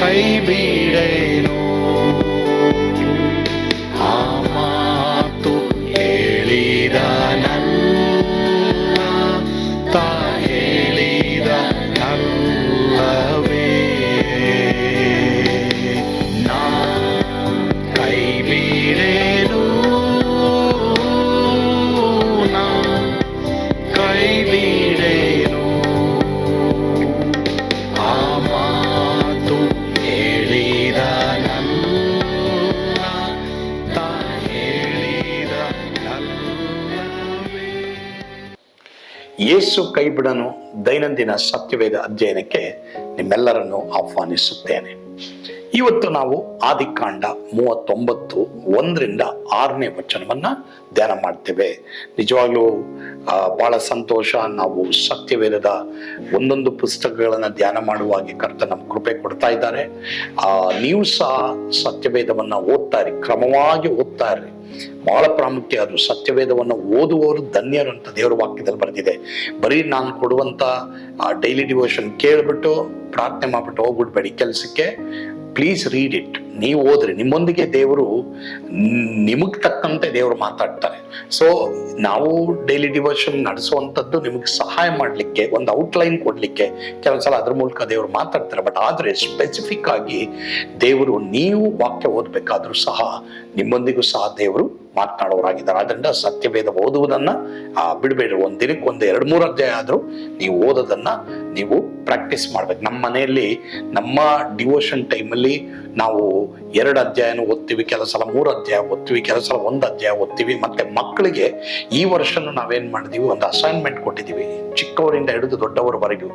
Baby. ಯೇಸು ಕೈಬಿಡನು ದೈನಂದಿನ ಸತ್ಯವೇದ ಅಧ್ಯಯನಕ್ಕೆ ನಿಮ್ಮೆಲ್ಲರನ್ನು ಆಹ್ವಾನಿಸುತ್ತೇನೆ. ಇವತ್ತು ನಾವು ಆದಿಕಾಂಡ ಮೂವತ್ತೊಂಬತ್ತು ಒಂದರಿಂದ ಆರನೇ ವಚನವನ್ನ ಧ್ಯಾನ ಮಾಡ್ತೇವೆ. ನಿಜವಾಗ್ಲೂ ಬಹಳ ಸಂತೋಷ, ನಾವು ಸತ್ಯವೇದದ ಒಂದೊಂದು ಪುಸ್ತಕಗಳನ್ನು ಧ್ಯಾನ ಮಾಡುವಾಗಿ ಕರ್ತ ನಮ್ಮ ಕೃಪೆ ಕೊಡ್ತಾ ಇದ್ದಾರೆ. ಆ, ನೀವು ಸಹ ಸತ್ಯವೇದವನ್ನ ಓದ್ತಾ ಇರಿ ಕ್ರಮವಾಗಿ ಓದ್ತಾ ಇರಿ ಬಹಳ ಪ್ರಾಮುಖ್ಯ ಅದು. ಸತ್ಯವೇದವನ್ನು ಓದುವವರು ಧನ್ಯರು ಅಂತ ದೇವರ ವಾಕ್ಯದಲ್ಲಿ ಬರೆದಿದೆ. ಬರೀ ನಾನು ಕೊಡುವಂತ ಡೈಲಿ ಡಿವೋಷನ್ ಕೇಳ್ಬಿಟ್ಟು ಪ್ರಾರ್ಥನೆ ಮಾಡ್ಬಿಟ್ಟು ಹೋಗ್ಬಿಡ್ಬೇಡಿ ಕೆಲಸಕ್ಕೆ. ಪ್ಲೀಸ್ ರೀಡ್ ಇಟ್ ನೀವು ಓದ್ರಿ. ನಿಮ್ಮೊಂದಿಗೆ ದೇವರು ನಿಮಗೆ ತಕ್ಕಂತೆ ದೇವರು ಮಾತಾಡ್ತಾರೆ. ಸೊ ನಾವು ಡೈಲಿ ಡಿವೋಷನ್ ನಡೆಸುವಂಥದ್ದು ನಿಮಗೆ ಸಹಾಯ ಮಾಡಲಿಕ್ಕೆ, ಒಂದು ಔಟ್ಲೈನ್ ಕೊಡ್ಲಿಕ್ಕೆ ಕೆಲವು ಸಲ ಅದ್ರ ಮೂಲಕ ದೇವರು ಮಾತಾಡ್ತಾರೆ. ಬಟ್ ಆದ್ರೆ ಸ್ಪೆಸಿಫಿಕ್ ಆಗಿ ದೇವರು ನೀವು ವಾಕ್ಯ ಓದ್ಬೇಕಾದ್ರೂ ಸಹ ನಿಮ್ಮೊಂದಿಗೂ ಸಹ ದೇವರು ಮಾತನಾಡೋರಾಗಿದ್ದಾರೆ. ಅದರಿಂದ ಸತ್ಯಭೇದ ಓದುವುದನ್ನು ಬಿಡಬೇಡ ಒಂದ್ ದಿನಕ್ಕೆ ಒಂದು, ಎರಡು, ಮೂರು ಅಧ್ಯಾಯ ಆದರೂ ನೀವು ಓದೋದನ್ನ ನೀವು ಪ್ರಾಕ್ಟೀಸ್ ಮಾಡ್ಬೇಕು. ನಮ್ಮ ಮನೆಯಲ್ಲಿ ನಮ್ಮ ಡಿವೋಷನ್ ಟೈಮಲ್ಲಿ ನಾವು ಎರಡು ಅಧ್ಯಾಯನ ಓದ್ತೀವಿ ಕೆಲವು ಸಲ ಮೂರು ಅಧ್ಯಾಯ ಓದ್ತೀವಿ ಕೆಲವು ಸಲ ಒಂದು ಅಧ್ಯಾಯ ಓದ್ತೀವಿ ಮತ್ತೆ ಮಕ್ಕಳಿಗೆ ಈ ವರ್ಷನೂ ನಾವೇನು ಮಾಡಿದೀವಿ ಒಂದು ಅಸೈನ್ಮೆಂಟ್ ಕೊಟ್ಟಿದ್ದೀವಿ ಚಿಕ್ಕವರಿಂದ ಹಿಡಿದು ದೊಡ್ಡವರವರೆಗೂ.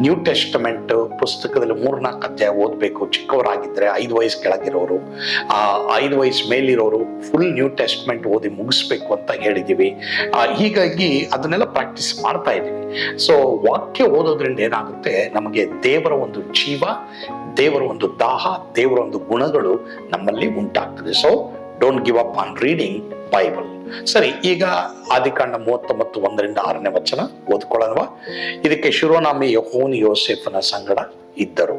ನ್ಯೂ ಟೆಸ್ಟಮೆಂಟ್ ಪುಸ್ತಕದಲ್ಲಿ ಮೂರ್ನಾಲ್ಕು ಅಧ್ಯಾಯ ಓದಬೇಕು. ಚಿಕ್ಕವರಾಗಿದ್ದರೆ ಐದು ವಯಸ್ಸು ಕೆಳಗಿರೋರು ಐದು ವಯಸ್ಸು ಮೇಲಿರೋರು ಫುಲ್ ನ್ಯೂ ಟೆಸ್ಟ್ಮೆಂಟ್ ಓದಿ ಮುಗಿಸ್ಬೇಕು ಅಂತ ಹೇಳಿದೀವಿ. ಆ, ಹೀಗಾಗಿ ಅದನ್ನೆಲ್ಲ ಪ್ರಾಕ್ಟೀಸ್ ಮಾಡ್ತಾ ಇದ್ದೀವಿ ಸೊ ವಾಕ್ಯ ಓದೋದ್ರಿಂದ ಏನಾಗುತ್ತೆ? ನಮಗೆ ದೇವರ ಒಂದು ಜೀವ, ದೇವರ ಒಂದು ದಾಹ, ದೇವರ ಒಂದು ಗುಣಗಳು ನಮ್ಮಲ್ಲಿ ಉಂಟಾಗ್ತದೆ. So don't give up on reading Bible ಸರಿ, ಈಗ ಆದಿಕಾಂಡ ಮೂವತ್ತೊಂಬತ್ತು ಒಂದರಿಂದ ಆರನೇ ವಚನ ಓದ್ಕೊಳ್ಳೋಣ ಇದಕ್ಕೆ ಶಿರೋನಾಮಿ ಯಹೋನ್ ಯೋಸೆಫನ ಸಂಗಡ ಇದ್ದರು.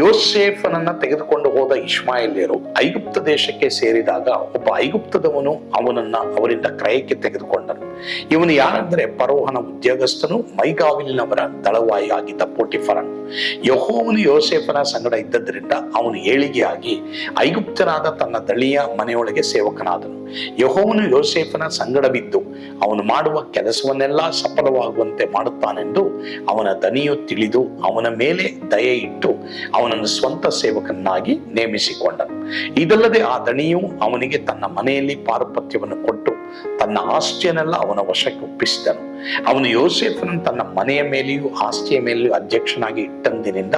ಯೋಸೇಫನನ್ನ ತೆಗೆದುಕೊಂಡು ಹೋದ ಇಸ್ಮಾಯಿಲ್ಯರು ಐಗುಪ್ತ ದೇಶಕ್ಕೆ ಸೇರಿದಾಗ ಒಬ್ಬ ಐಗುಪ್ತದವನು ಅವನನ್ನ ಅವರಿಂದ ಕ್ರಯಕ್ಕೆ ತೆಗೆದುಕೊಂಡನು. ಇವನು ಯಾರಂದ್ರೆ ಪರೋಹನ ಉದ್ಯೋಗಸ್ಥನು ಮೈಗಾವಿಲಿನವರ ದಳವಾಯಿ ಆಗಿದ್ದ ಪೋಟಿಫರನ್. ಯಹೋವನು ಯೋಸೇಫನ ಸಂಗಡ ಇದ್ದದ್ರಿಂದ ಅವನು ಏಳಿಗೆಯಾಗಿ ಐಗುಪ್ತನಾದ ತನ್ನ ದಳಿಯ ಮನೆಯೊಳಗೆ ಸೇವಕನಾದನು. ಯಹೋವನು ಯೋಸೇಫನ ಸಂಗಡವಿದ್ದು ಅವನು ಮಾಡುವ ಕೆಲಸವನ್ನೆಲ್ಲ ಸಫಲವಾಗುವಂತೆ ಮಾಡುತ್ತಾನೆಂದು ಅವನ ದನಿಯು ತಿಳಿದು ಅವನ ಮೇಲೆ ದಯೆ ಇಟ್ಟು ಅವನನ್ನು ಸ್ವಂತ ಸೇವಕನಾಗಿ ನೇಮಿಸಿಕೊಂಡನು. ಇದಲ್ಲದೆ ಆ ದಣಿಯು ಅವನಿಗೆ ತನ್ನ ಮನೆಯಲ್ಲಿ ಪಾರುಪತ್ಯವನ್ನು ಕೊಟ್ಟು ತನ್ನ ಆಸ್ತಿಯನ್ನೆಲ್ಲ ಅವನ ವಶಕ್ಕೆ ಒಪ್ಪಿಸಿದನು ಅವನು ಯೋಸೇಫನನ್ನು ತನ್ನ ಮನೆಯ ಮೇಲೆಯೂ ಆಸ್ತಿಯ ಮೇಲೆಯೂ ಅಧ್ಯಕ್ಷನಾಗಿ ಇಟ್ಟಂದಿನಿಂದ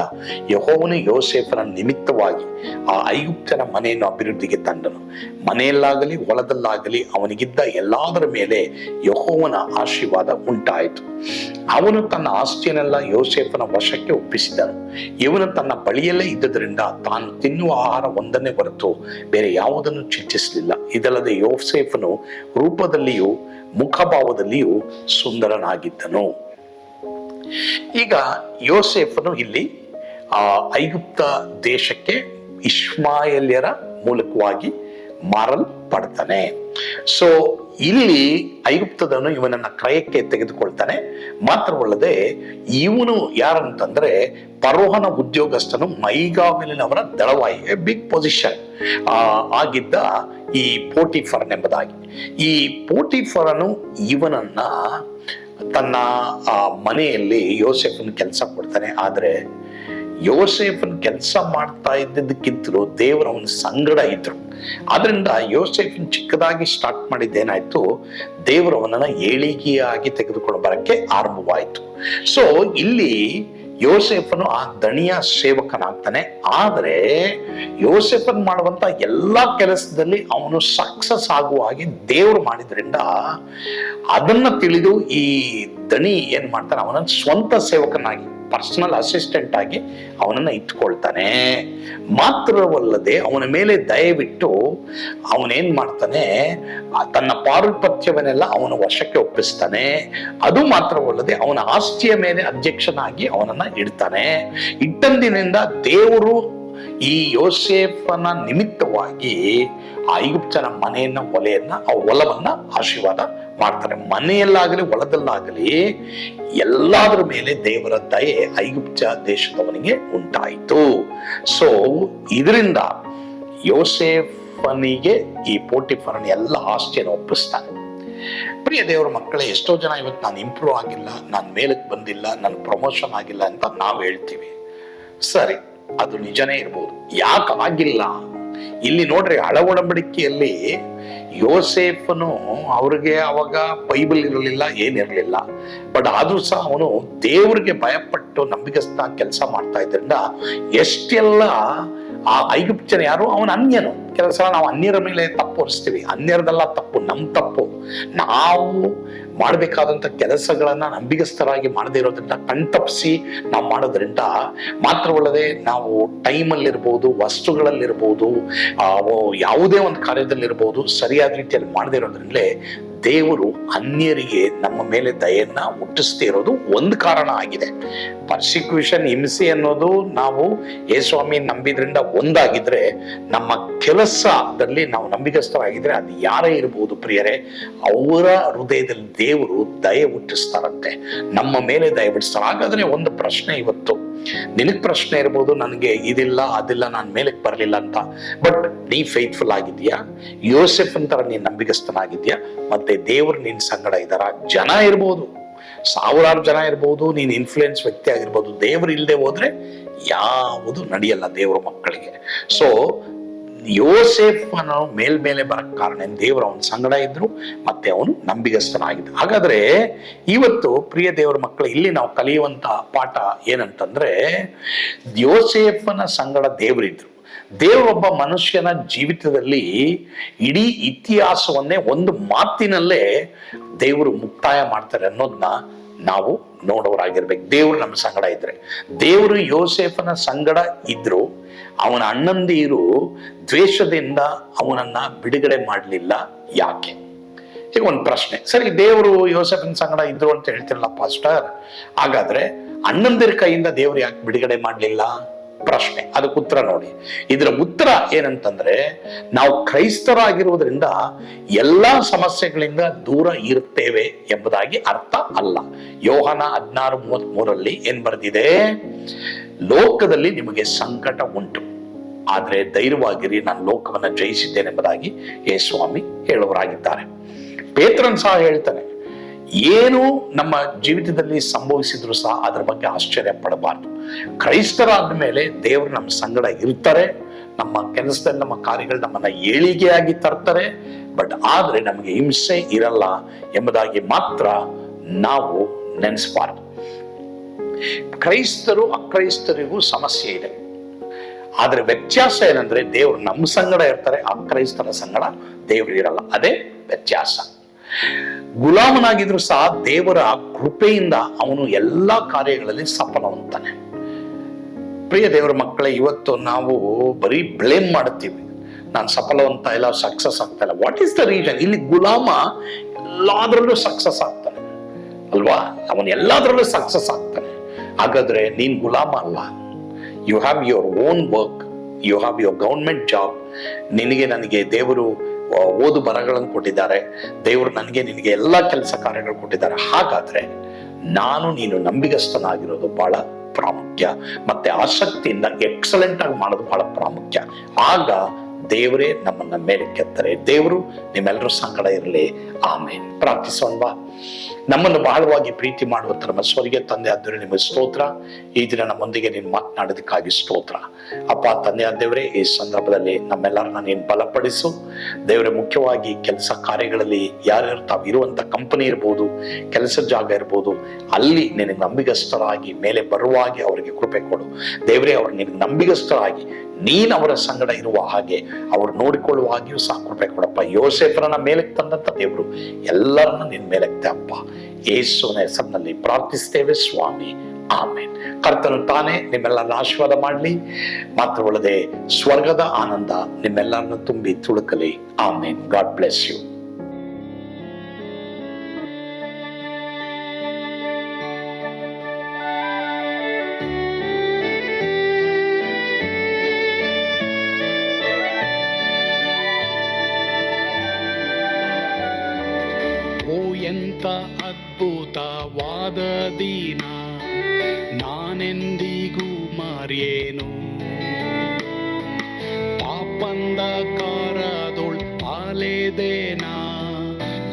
ಯಹೋವನು ಯೋಸೇಫನ ನಿಮಿತ್ತವಾಗಿ ಆ ಐಗುಪ್ತನ ಮನೆಯನ್ನು ಅಭಿವೃದ್ಧಿಗೆ ತಂದನು. ಮನೆಯಲ್ಲಾಗಲಿ, ಹೊಲದಲ್ಲಾಗಲಿ ಅವನಿಗಿದ್ದ ಎಲ್ಲದರ ಮೇಲೆ ಯಹೋವನ ಆಶೀರ್ವಾದ ಉಂಟಾಯಿತು. ಅವನು ತನ್ನ ಆಸ್ತಿಯನ್ನೆಲ್ಲ ಯೋಸೇಫನ ವಶಕ್ಕೆ ಒಪ್ಪಿಸಿದನು. ಇವನು ತನ್ನ ಬಳಿಯಲ್ಲೇ ಇದ್ದದರಿಂದ ತಾನು ತಿನ್ನುವ ಆಹಾರ ಒಂದನ್ನೇ ಹೊರತು ಬೇರೆ ಯಾವುದನ್ನು ಚಿಂತಿಸಲಿಲ್ಲ. ಇದಲ್ಲದೆ ಯೋಸೇಫನು ರೂಪದಲ್ಲಿಯೂ ಮುಖಭಾವದಲ್ಲಿಯೂ ಸುಂದರನಾಗಿದ್ದನು. ಈಗ ಯೋಸೆಫನು ಇಲ್ಲಿ, ಆ ಐಗುಪ್ತ ದೇಶಕ್ಕೆ ಇಸ್ಮಾಯಲ್ಯರ ಮೂಲಕವಾಗಿ ಮಾರಲ್ಪಡ್ತಾನೆ. ಸೊ ಇಲ್ಲಿ ಐಗುಪ್ತದನ್ನು ಇವನನ್ನ ಕ್ರಯಕ್ಕೆ ತೆಗೆದುಕೊಳ್ತಾನೆ. ಮಾತ್ರವಲ್ಲದೆ, ಇವನು ಯಾರಂತಂದ್ರೆ ಪರೋಹನ ಉದ್ಯೋಗಸ್ಥನು ಮೈಗಾವಿಲಿನವರ ದಳವಾಯಿ ಬಿಗ್ ಪೊಸಿಷನ್ ಆಗಿದ್ದ ಈ ಪೋಟಿಫರನ್ ಎಂಬುದಾಗಿ. ಈ ಪೋಟಿಫರನು ಇವನನ್ನ ತನ್ನ, ಆ, ಮನೆಯಲ್ಲಿ ಯೋಸೆಫನ್ ಕೆಲಸ ಕೊಡ್ತಾನೆ. ಆದರೆ ಯೋಸೇಫನ್ ಕೆಲಸ ಮಾಡ್ತಾ ಇದ್ದಿದ್ದಕ್ಕಿಂತಲೂ ದೇವರ ಒಂದು ಸಂಗಡ ಇದ್ರು. ಆದ್ರಿಂದ ಯೋಸೇಫನ್ ಚಿಕ್ಕದಾಗಿ ಸ್ಟಾರ್ಟ್ ಮಾಡಿದ್ದೇನಾಯ್ತು? ದೇವರು ಅವನನ್ನ ಏಳಿಗೆಯಾಗಿ ತೆಗೆದುಕೊಂಡು ಬರಕ್ಕೆ ಆರಂಭವಾಯಿತು. ಸೊ ಇಲ್ಲಿ ಯೋಸೇಫನು ಆ ದಣಿಯ ಸೇವಕನಾಗ್ತಾನೆ. ಆದರೆ ಯೋಸೆಫನ್ ಮಾಡುವಂತ ಎಲ್ಲಾ ಕೆಲಸದಲ್ಲಿ ಅವನು ಸಕ್ಸಸ್ ಆಗುವ ಹಾಗೆ ದೇವರು ಮಾಡಿದ್ರಿಂದ ಅದನ್ನ ತಿಳಿದು ಈ ದಣಿ ಏನ್ ಮಾಡ್ತಾನೆ? ಅವನ ಸ್ವಂತ ಸೇವಕನಾಗಿ ಪರ್ಸನಲ್ ಅಸಿಸ್ಟೆಂಟ್ ಆಗಿ ಅವನನ್ನ ಇಟ್ಕೊಳ್ತಾನೆ. ಮಾತ್ರವಲ್ಲದೆ ಅವನ ಮೇಲೆ ದಯವಿಟ್ಟು ಅವನೇನ್ ಮಾಡ್ತಾನೆ? ತನ್ನ ಪಾರುಪತ್ಯವನ್ನೆಲ್ಲ ಅವನ ವಶಕ್ಕೆ ಒಪ್ಪಿಸ್ತಾನೆ. ಅದು ಮಾತ್ರವಲ್ಲದೆ ಅವನ ಆಸ್ತಿಯ ಮೇಲೆ ಅಧ್ಯಕ್ಷನಾಗಿ ಅವನನ್ನ ಇಡ್ತಾನೆ. ಇಟ್ಟಂದಿನಿಂದ ದೇವರು ಈ ಯೋಸೇಫನ ನಿಮಿತ್ತವಾಗಿ ಐಗುಪ್ತನ ಮನೆಯನ್ನ, ಒಲೆಯನ್ನ, ಆ ಒಲವನ್ನ, ಆಶೀರ್ವಾದ ಮಾಡ್ತಾರೆ. ಮನೆಯಲ್ಲಾಗಲಿ, ಹೊಲದಲ್ಲಾಗಲಿ ಎಲ್ಲಾದ್ರ ಮೇಲೆ ದೇವರ ದಯೆ ಐಗುಪ್ತ ದೇಶದವನಿಗೆ ಉಂಟಾಯಿತು. ಸೊ ಇದರಿಂದ ಯೋಸೇಫನಿಗೆ ಈ ಪೋಟಿಫರನ್ ಎಲ್ಲ ಆಸ್ತಿಯನ್ನು ಒಪ್ಪಿಸ್ತಾನೆ. ಪ್ರಿಯ ದೇವರ ಮಕ್ಕಳೇ, ಎಷ್ಟೋ ಜನ ಇವತ್ತು ನಾನು ಇಂಪ್ರೂವ್ ಆಗಿಲ್ಲ, ನಾನು ಮೇಲಕ್ಕೆ ಬಂದಿಲ್ಲ ನನ್ನ ಪ್ರಮೋಷನ್ ಆಗಿಲ್ಲ ಅಂತ ನಾವು ಹೇಳ್ತೀವಿ. ಸರಿ, ಅದು ನಿಜನೇ ಇರ್ಬೋದು. ಯಾಕೆ ಆಗಿಲ್ಲ? ಇಲ್ಲಿ ನೋಡ್ರಿ ಹಳ ಒಡಂಬಡಿಕೆಯಲ್ಲಿ ಯೋಸೇಫನು ಅವ್ರಿಗೆ ಅವಾಗ ಬೈಬಲ್ ಇರಲಿಲ್ಲ ಏನಿರಲಿಲ್ಲ ಬಟ್ ಆದ್ರೂ ಸಹ ಅವನು ದೇವರಿಗೆ ಭಯಪಟ್ಟು ನಂಬಿಕೆಸ್ತ ಕೆಲಸ ಮಾಡ್ತಾ ಇದ್ರಿಂದ ಎಷ್ಟೆಲ್ಲ ಆ ಐಗುಪ್ತನ ಯಾರು? ಅವನ ಅನ್ಯನು. ಕೆಲಸ ನಾವು ಅನ್ಯರ ಮೇಲೆ ತಪ್ಪು ಹೊರಿಸ್ತೀವಿ ಅನ್ಯರದೆಲ್ಲ ತಪ್ಪು, ನಮ್ ತಪ್ಪು. ನಾವು ಮಾಡಬೇಕಾದಂತ ಕೆಲಸಗಳನ್ನ ನಂಬಿಗಸ್ತರಾಗಿ ಮಾಡದೇ ಇರೋದ್ರಿಂದ ಕಣ್ತಪ್ಪಿಸಿ ನಾವು ಮಾಡೋದ್ರಿಂದ ಮಾತ್ರವಲ್ಲದೆ ನಾವು ಟೈಮಲ್ಲಿರ್ಬೋದು, ವಸ್ತುಗಳಲ್ಲಿರ್ಬೋದು ಯಾವುದೇ ಒಂದು ಕಾರ್ಯದಲ್ಲಿರ್ಬೋದು, ಸರಿಯಾದ ರೀತಿಯಲ್ಲಿ ಮಾಡದೇ ಇರೋದ್ರಿಂದಲೇ ದೇವರು ಅನ್ಯರಿಗೆ ನಮ್ಮ ಮೇಲೆ ದಯೆಯನ್ನ ಹುಟ್ಟಿಸ್ತಾ ಇರೋದು ಒಂದು ಕಾರಣ ಆಗಿದೆ. ಪರ್ಸಿಕ್ಯೂಷನ್ ಹಿಂಸೆ ಅನ್ನೋದು ನಾವು ಯೇಸ್ವಾಮಿ ನಂಬಿದ್ರಿಂದ ಒಂದಾಗಿದ್ರೆ ನಮ್ಮ ಕೆಲಸದಲ್ಲಿ ನಾವು ನಂಬಿಕಸ್ಥರಾಗಿದ್ರೆ ಅದು ಯಾರೇ ಇರಬಹುದು ಪ್ರಿಯರೇ, ಅವರ ಹೃದಯದಲ್ಲಿ ದೇವರು ದಯೆ ಹುಟ್ಟಿಸ್ತಾರಂತೆ. ನಮ್ಮ ಮೇಲೆ ದಯ ಬಿಡಿಸ್ತಾರೆ. ಹಾಗಾದ್ರೆ ಒಂದು ಪ್ರಶ್ನೆ ಇವತ್ತು. ನಿನಗ್ ಪ್ರಶ್ನೆ ಇರ್ಬೋದು, ನನಗೆ ಇದಿಲ್ಲ, ಅದಿಲ್ಲ, ನಾನು ಮೇಲಕ್ಕೆ ಬರಲಿಲ್ಲ ಅಂತ. ಬಟ್ ನೀ ಫೇತ್ಫುಲ್ ಆಗಿದ್ಯಾ ಯೋಸೆಫ್ ಅಂತರ ನೀನು ನಂಬಿಕಸ್ಥನಾಗಿದ್ಯಾ ಮತ್ತೆ ದೇವರು ನಿನ್ನ ಸಂಗಡ ಇದ್ದಾರ? ಜನ ಇರ್ಬೋದು. ಸಾವಿರಾರು ಜನ ಇರ್ಬೋದು, ನೀನ್ ಇನ್ಫ್ಲೂಯೆನ್ಸ್ ವ್ಯಕ್ತಿ ಆಗಿರ್ಬೋದು. ದೇವರು ಇಲ್ಲದೆ ಹೋದ್ರೆ ಯಾವುದು ನಡೆಯಲ್ಲ ದೇವರ ಮಕ್ಕಳಿಗೆ. ಸೊ ಯೋಸೇಫನ ಮೇಲ್ಮೇಲೆ ಬರಕ್ ಕಾರಣ? ದೇವರು ಅವನ ಸಂಗಡ ಇದ್ರು, ಮತ್ತೆ ಅವನು ನಂಬಿಗಸ್ತನಾಗಿದ್ದ ಹಾಗಾದ್ರೆ ಇವತ್ತು ಪ್ರಿಯ ದೇವರ ಮಕ್ಕಳು ಇಲ್ಲಿ ನಾವು ಕಲಿಯುವಂತ ಪಾಠ ಏನಂತಂದ್ರೆ, ಯೋಸೇಫನ ಸಂಗಡ ದೇವರಿದ್ರು ದೇವರೊಬ್ಬ ಮನುಷ್ಯನ ಜೀವಿತದಲ್ಲಿ ಇಡೀ ಇತಿಹಾಸವನ್ನೇ ಒಂದು ಮಾತಿನಲ್ಲೇ ದೇವರು ಮುಕ್ತಾಯ ಮಾಡ್ತಾರೆ ಅನ್ನೋದನ್ನ ನಾವು ನೋಡೋರಾಗಿರ್ಬೇಕು. ದೇವರು ನಮ್ಮ ಸಂಗಡ ಇದ್ರೆ. ದೇವರು ಯೋಸೇಫನ ಸಂಗಡ ಇದ್ರು. ಅವನ ಅಣ್ಣಂದಿರು ದ್ವೇಷದಿಂದ ಅವನನ್ನ ಬಿಡುಗಡೆ ಮಾಡಲಿಲ್ಲ. ಯಾಕೆ? ಈಗ ಒಂದು ಪ್ರಶ್ನೆ. ಸರಿ, ದೇವರು ಯೋಸೆಫನ ಸಂಗಡ ಇದ್ರು ಅಂತ ಹೇಳ್ತಿರಲ್ಲ, ಪಾಸ್ಟರ್. ಹಾಗಾದ್ರೆ ಅಣ್ಣಂದಿರ ಕೈಯಿಂದ ದೇವರು ಯಾಕೆ ಬಿಡುಗಡೆ ಮಾಡಲಿಲ್ಲ? ಪ್ರಶ್ನೆ. ಅದಕ್ಕೆ ಉತ್ತರ ನೋಡಿ. ಇದರ ಉತ್ತರ ಏನಂತಂದ್ರೆ, ನಾವು ಕ್ರೈಸ್ತರಾಗಿರುವುದರಿಂದ ಎಲ್ಲ ಸಮಸ್ಯೆಗಳಿಂದ ದೂರ ಇರುತ್ತೇವೆ ಎಂಬುದಾಗಿ ಅರ್ಥ ಅಲ್ಲ. ಯೋಹನ ಹದಿನಾರು ಮೂವತ್ತ್ ಮೂರಲ್ಲಿ ಏನ್ ಬರೆದಿದೆ? ಲೋಕದಲ್ಲಿ ನಿಮಗೆ ಸಂಕಟ ಉಂಟು. ಆದರೆ ಧೈರ್ಯವಾಗಿರಿ, ನಾನು ಲೋಕವನ್ನು ಜಯಿಸಿದ್ದೇನೆ ಎಂಬುದಾಗಿ ಯೇಸ್ವಾಮಿ ಹೇಳುವರಾಗಿದ್ದಾರೆ ಪೇತ್ರನ್ ಸಹ ಹೇಳ್ತಾನೆ, ಏನು ನಮ್ಮ ಜೀವಿತದಲ್ಲಿ ಸಂಭವಿಸಿದ್ರು ಸಹ ಅದರ ಬಗ್ಗೆ ಆಶ್ಚರ್ಯ ಪಡಬಾರ್ದು. ಕ್ರೈಸ್ತರಾದ ಮೇಲೆ ದೇವರು ನಮ್ಮ ಸಂಗಡ ಇರ್ತಾರೆ. ನಮ್ಮ ಕೆಲಸದಲ್ಲಿ, ನಮ್ಮ ಕಾರ್ಯಗಳು ನಮ್ಮನ್ನ ಏಳಿಗೆಯಾಗಿ ತರ್ತಾರೆ. ಬಟ್ ಆದ್ರೆ ನಮಗೆ ಹಿಂಸೆ ಇರಲ್ಲ ಎಂಬುದಾಗಿ ಮಾತ್ರ ನಾವು ನೆನೆಸಬಾರ್ದು. ಕ್ರೈಸ್ತರು ಅಕ್ರೈಸ್ತರಿಗೂ ಸಮಸ್ಯೆ ಇದೆ. ಆದ್ರೆ ವ್ಯತ್ಯಾಸ ಏನಂದ್ರೆ ದೇವರು ನಮ್ಮ ಸಂಗಡ ಇರ್ತಾರೆ ಅಕ್ರೈಸ್ತರ ಸಂಗಡ ದೇವರು ಇರಲ್ಲ. ಅದೇ ವ್ಯತ್ಯಾಸ. ಗುಲಾಮನಾಗಿದ್ರು ಸಹ ದೇವರ ಕೃಪೆಯಿಂದ ಅವನು ಎಲ್ಲಾ ಕಾರ್ಯಗಳಲ್ಲಿ ಸಫಲವಂತಾನೆ. ಪ್ರಿಯ ದೇವರ ಮಕ್ಕಳೇ, ಇವತ್ತು ನಾವು ಬರೀ ಬ್ಲೇಮ್ ಮಾಡುತ್ತೀವಿ. ನಾನು ಸಫಲವಂತ ಇಲ್ಲ ಸಕ್ಸಸ್ ಆಗ್ತಾ ಇಲ್ಲ. ವಾಟ್ ಈಸ್ ದ ರೀಸನ್ ಇಲ್ಲಿ ಗುಲಾಮ ಎಲ್ಲಾದ್ರಲ್ಲೂ ಸಕ್ಸಸ್ ಆಗ್ತಾನೆ. ಅಲ್ವಾ? ಅವನು ಎಲ್ಲಾದ್ರಲ್ಲೂ ಸಕ್ಸಸ್ ಆಗ್ತಾನೆ. ಹಾಗಾದ್ರೆ ನೀನ್ ಗುಲಾಮ ಅಲ್ಲ you have your own work you have your government job ನಿನಗೆ ನನಗೆ ದೇವರು ಓದು ಬರಗಳನ್ನು ಕೊಟ್ಟಿದ್ದಾರೆ. ದೇವರು ನನಗೆ ನಿನಗೆ ಎಲ್ಲ ಕೆಲಸ ಕಾರ್ಯಗಳು ಕೊಟ್ಟಿದ್ದಾರೆ. ಹಾಗಾದ್ರೆ ನಾನು ನೀನು ನಂಬಿಗಸ್ತನಾಗಿರೋದು ಬಹಳ ಪ್ರಾಮುಖ್ಯ. ಮತ್ತೆ ಆಸಕ್ತಿಯಿಂದ ಎಕ್ಸಲೆಂಟ್ ಆಗಿ ಮಾಡೋದು ಬಹಳ ಪ್ರಾಮುಖ್ಯ. ಆಗ ದೇವರೇ ನಮ್ಮನ್ನ ಮೇಲೆ ಕೆತ್ತರೆ. ದೇವರು ನಿಮ್ಮೆಲ್ಲರೂ ಸಂಕಟ ಇರಲಿ. ಆಮೇಲೆ ಪ್ರಾರ್ಥಿಸೋಣವಾ ನಮ್ಮನ್ನು ಬಹಳವಾಗಿ ಪ್ರೀತಿ ಮಾಡುವ ನಮ್ಮ ಸ್ವರ್ಗೀಯ ತಂದೆ ಆದ್ರೆ ನಿಮಗೆ ಸ್ತೋತ್ರ. ಈ ದಿನ ನಮ್ಮೊಂದಿಗೆ ನೀನು ಮಾತನಾಡೋದಕ್ಕಾಗಿ ಸ್ತೋತ್ರ. ಅಪ್ಪ, ತಂದೆ ಆದ್ದೇವರೇ ಈ ಸಂದರ್ಭದಲ್ಲಿ ನಮ್ಮೆಲ್ಲರನ್ನ ನೀನು ಬಲಪಡಿಸು. ದೇವರೇ, ಮುಖ್ಯವಾಗಿ ಕೆಲಸ ಕಾರ್ಯಗಳಲ್ಲಿ ಯಾರ್ಯಾರು ತಾವು ಇರುವಂತ ಕಂಪನಿ ಇರ್ಬೋದು, ಕೆಲಸ ಜಾಗ ಇರ್ಬೋದು, ಅಲ್ಲಿ ನಿನಗೆ ನಂಬಿಗಸ್ಥರಾಗಿ ಮೇಲೆ ಬರುವಾಗಿ ಅವರಿಗೆ ಕೃಪೆ ಕೊಡು. ದೇವರೇ, ಅವರು ನಿನಗೆ ನಂಬಿಗಸ್ಥರಾಗಿ ನೀನ್ ಅವರ ಸಂಗಡ ಇರುವ ಹಾಗೆ ಅವ್ರು ನೋಡಿಕೊಳ್ಳುವ ಹಾಗೆಯೂ ಸಹ ಕೃಪೆ ಕೊಡಪ್ಪ. ಯೋಸೇಫರನ್ನ ಮೇಲೆ ತಂದಂತ ದೇವರು ಎಲ್ಲರನ್ನ ನಿನ್ ಮೇಲೆ ಅಪ್ಪ ಯೇಸುವಿನ ಹೆಸರಿನಲ್ಲಿ ಪ್ರಾರ್ಥಿಸ್ತೇವೆ ಸ್ವಾಮಿ. ಆಮೇನ್. ಕರ್ತನು ತಾನೇ ನಿಮ್ಮೆಲ್ಲರನ್ನ ಆಶೀರ್ವಾದ ಮಾಡಲಿ ಮಾತ್ರವಲ್ಲದೆ ಸ್ವರ್ಗದ ಆನಂದ ನಿಮ್ಮೆಲ್ಲರನ್ನು ತುಂಬಿ ತುಳುಕಲಿ. ಆಮೇನ್. God bless you.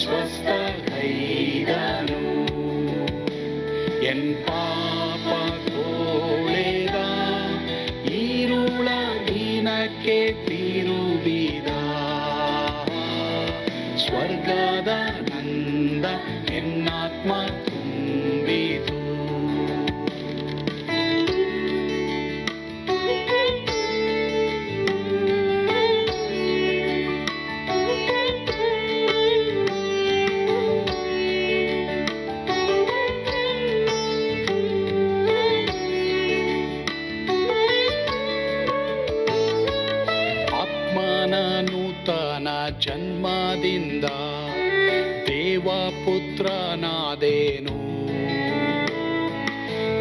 ಸ್ವಸ್ಥೈದನು ಎನ್ ಪಾಪ ಕೋಳೆದ ಈರುಳ ದಿನಕ್ಕೆ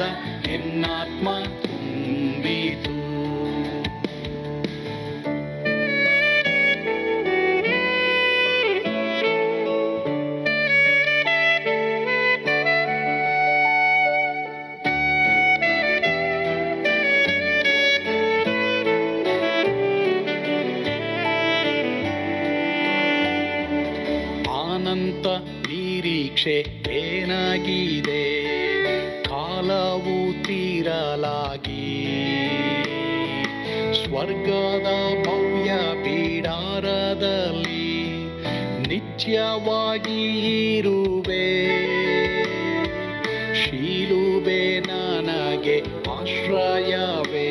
ನಂದ ಎನ್ನಾತ್ಮ ತುಂಬಿತು ಆನಂತ ನಿರೀಕ್ಷೆ ಏನಾಗಿದೆ ಕಾಲವು ತೀರಲಾಗಿ. ಸ್ವರ್ಗದ ಭವ್ಯ ಪೀಡಾರದಲ್ಲಿ ನಿತ್ಯವಾಗಿ ಇರುವೆ. ಶೀಲುಬೆ ನನಗೆ ಆಶ್ರಯವೇ.